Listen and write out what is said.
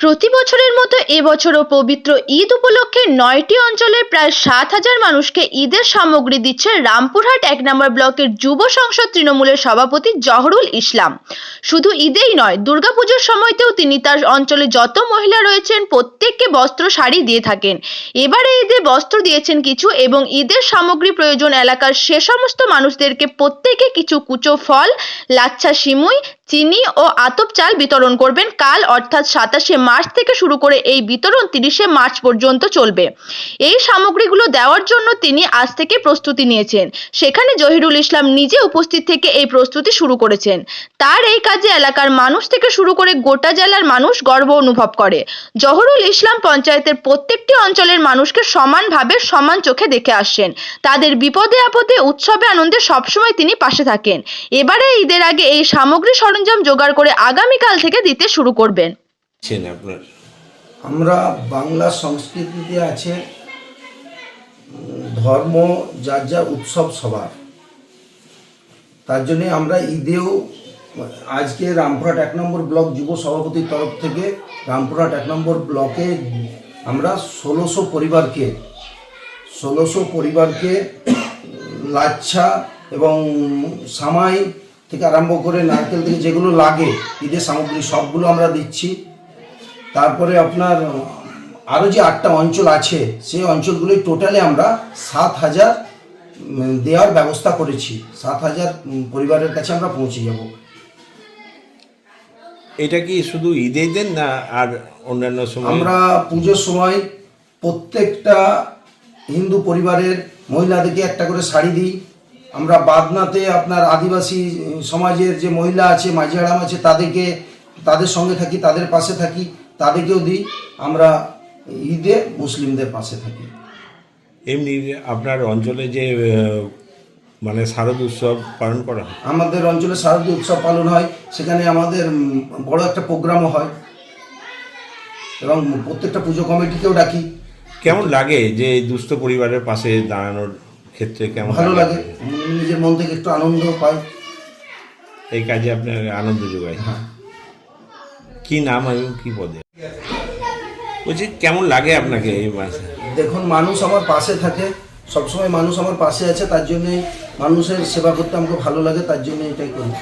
প্রতি বছরের মতো এবছরও পবিত্র ঈদ উপলক্ষে নয়টি অঞ্চলের প্রায় সাত হাজার মানুষকে ঈদের সামগ্রী দিচ্ছে রামপুরহাট এক নম্বর ব্লকের যুব সংসদ তৃণমূলের সভাপতি জহরুল ইসলাম। শুধু ঈদেই নয়, দুর্গাপুজোর সময়তেও তিনি তার অঞ্চলে যত মহিলা রয়েছেন, প্রত্যেককে বস্ত্র, শাড়ি দিয়ে থাকেন। এবারে ঈদে বস্ত্র দিয়েছেন কিছু এবং ঈদের সামগ্রী প্রয়োজন এলাকার সে সমস্ত মানুষদেরকে প্রত্যেকে কিছু কুচো ফল, লাচ্ছা সিমুই চিনি ও আতপ চাল বিতরণ করবেন কাল, অর্থাৎ সাতাশে মার্চ থেকে শুরু করে এই বিতরণ তিরিশে মার্চ পর্যন্ত চলবে। এই সামগ্রীগুলো দেওয়ার জন্য তিনি আজ থেকে প্রস্তুতি নিয়েছেন। সেখানে জহিরুল ইসলাম নিজে উপস্থিত থেকে এই প্রস্তুতি শুরু করেছেন। তার এই কাজে এলাকার মানুষ থেকে শুরু করে গোটা জেলার মানুষ গর্ব অনুভব করে। জহরুল ইসলাম পঞ্চায়েতের প্রত্যেকটি অঞ্চলের মানুষকে সমানভাবে সমান চোখে দেখে আসছেন। তাদের বিপদে আপদে, উৎসবে আনন্দে সবসময় তিনি পাশে থাকেন। এবারে ঈদের আগে এই সামগ্রী সরঞ্জাম জোগাড় করে আগামীকাল থেকে দিতে শুরু করবেন। আমরা বাংলা সংস্কৃতিতে আছে ধর্ম যার যা উৎসব সবার। তার জন্যে আমরা ঈদেও আজকে রামপুরহাট এক নম্বর ব্লক যুব সভাপতির তরফ থেকে রামপুরহাট এক নম্বর ব্লকে আমরা ষোলোশো পরিবারকে ষোলোশো পরিবারকে লাচ্ছা এবং সামাই থেকে আরম্ভ করে নারকেল থেকে যেগুলো লাগে ঈদের সামগ্রী সবগুলো আমরা দিচ্ছি। তারপরে আপনার আরও যে আটটা অঞ্চল আছে সেই অঞ্চলগুলি টোটালে আমরা সাত হাজার দেওয়ার ব্যবস্থা করেছি। সাত হাজার পরিবারের কাছে আমরা পৌঁছে যাব। এটা কি শুধু ঈদে দেন না আর অন্যান্য সময়? আমরা পুজোর সময় প্রত্যেকটা হিন্দু পরিবারের মহিলাদেরকে একটা করে শাড়ি দিই। আমরা বাদনাতে আপনার আদিবাসী সমাজের যে মহিলা আছে মাঝিয়ারাম আছে তাদেরকে তাদের সঙ্গে থাকি তাদের পাশে থাকি তাদেরকেও দিই। আমরা ঈদে মুসলিমদের পাশে থাকি। এমনি আপনার অঞ্চলে যে মানে শারদ উৎসব পালন করা হয়? আমাদের অঞ্চলে শারদ উৎসব পালন হয়। সেখানে আমাদের বড় একটা প্রোগ্রামও হয়। এবং প্রত্যেকটা পুজো কমিটিকেও ডাকি। কেমন লাগে যে এই দুস্থ পরিবারের পাশে দাঁড়ানোর ক্ষেত্রে কেমন ভালো লাগে? নিজের মন থেকে একটু আনন্দ পাই। এই কাজে আপনার আনন্দ যোগায়। হ্যাঁ। কি নাম এবং কি পদে? বলছি কেমন লাগে আপনাকে এই মাসে? দেখুন মানুষ আমার পাশে থাকে। সবসময় মানুষ আমার পাশে আছে তার জন্যে মানুষের সেবা করতে আমাকে ভালো লাগে তার জন্য এটাই করি।